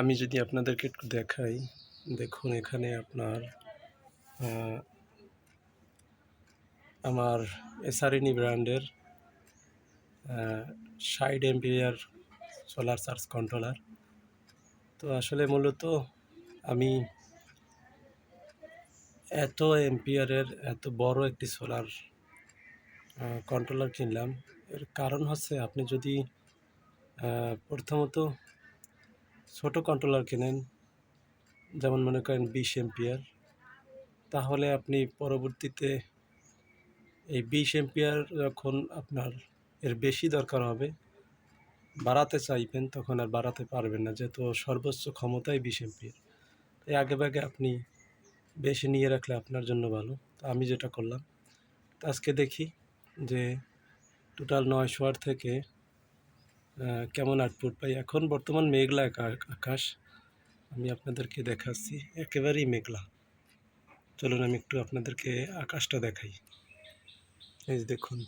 আমি যদি আপনাদেরকে একটু দেখাই, দেখুন এখানে আপনার আমার এসআরএনই ব্র্যান্ডের side ampere solar charge controller তো আসলে মূলত আমি এত এম্পিয়ারের, এত বড় একটি সোলার কন্ট্রোলার কিনলাম। এর কারণ হচ্ছে আপনি যদি প্রথমত ছোট কন্ট্রোলার কেনেন, যেমন মনে করেন বিশ এম্পিয়ার তাহলে আপনি পরবর্তীতে এই বিশ এম্পিয়ার যখন আপনার এর বেশি দরকার হবে, বাড়াতে চাইবেন, তখন আর বাড়াতে পারবেন না, যেহেতু সর্বোচ্চ ক্ষমতাই বিশ এম্পিয়ার তাই আগে ভাগে আপনি বেশি নিয়ে রাখলে আপনার জন্য ভালো। তো আমি যেটা করলাম আজকে দেখি যে টোটাল নয়শো ওয়াট থেকে কেমন আউটপুট পাই? এখন বর্তমান মেঘলা আকা- আকাশ। আমি আপনাদেরকে দেখাচ্ছি। একেবারেই মেঘলা। চলুন আমি একটু আপনাদেরকে আকাশটা দেখাই। এই যে দেখুন।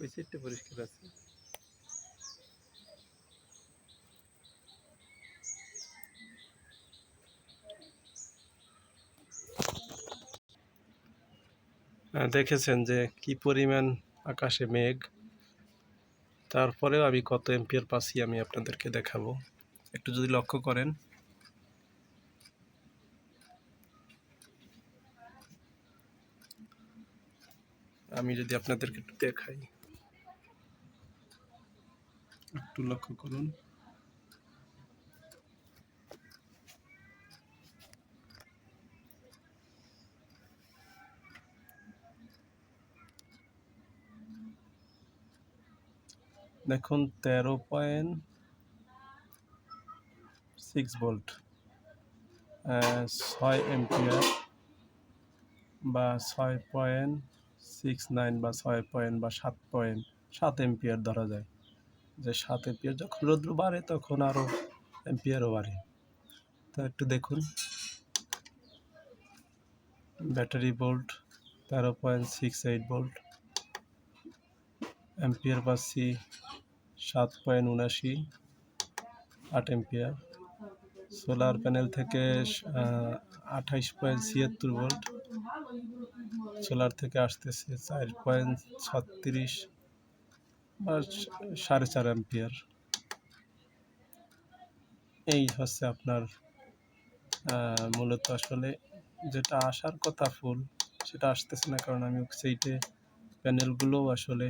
ওই পরিষ্কার আছে। দেখেছেন যে কি পরিমাণ আকাশে মেঘ। তারপরেও আমি কত এম্পিয়ার পাচ্ছি আমি আপনাদেরকে দেখাবো। একটু যদি লক্ষ্য করেন। আমি যদি আপনাদেরকে একটু দেখাই। একটু লক্ষ্য করুন। দেখুন, তেরো পয়েন্ট সিক্স ভোল্ট ছয় এম্পিয়ার বা ছয় পয়েন্ট সিক্স নাইন বা ছয় পয়েন্ট বা সাত পয়েন্ট, সাত এম্পিয়ার ধরা যায়। যে সাত এম্পিয়ার যখন রৌদ্র বাড়ে, তখন আরও এম্পিয়ারও বাড়ে। তো একটু দেখুন ব্যাটারি ভোল্ট তেরো point six eight volt ampere পাচ্ছি সাত পয়েন্ট উনাশি আট এম্পিয়ার সোলার প্যানেল থেকে আঠাইশ পয়েন্ট ছিয়াত্তর ভোল্ট। সোলার থেকে আসতেছে চার পয়েন্ট ছত্রিশ বা সাড়ে চার অ্যাম্পিয়ার। এই হচ্ছে আপনার মূলত আসলে যেটা আসার কথা ফুল, সেটা আসতেছে না কারণ আমি সেইটে প্যানেলগুলোও আসলে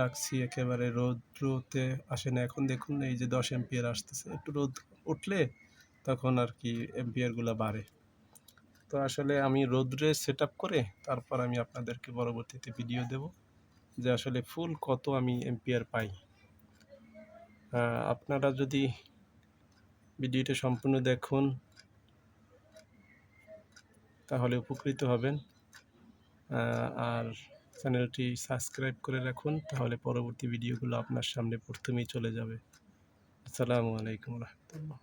রাখছি একেবারে রৌদ্রতে আসে না। এখন দেখুন এই যে দশ এম্পিয়ার আসতেছে। একটু রোদ উঠলে তখন আর কি এম্পিয়ারগুলো বাড়ে। তো আসলে আমি রোদ্রে সেট করে তারপর আমি আপনাদেরকে পরবর্তীতে ভিডিও দেব যে আসলে ফুল কত আমি এম্পিয়ার পাই। আপনারা যদি ভিডিওটা সম্পূর্ণ দেখুন তাহলে উপকৃত হবেন। আর চ্যানেলটি সাবস্ক্রাইব করে রাখুন, তাহলে পরবর্তী ভিডিওগুলো আপনার সামনে প্রথমেই চলে যাবে। আসসালামু আলাইকুম রহমতুল্লাহ।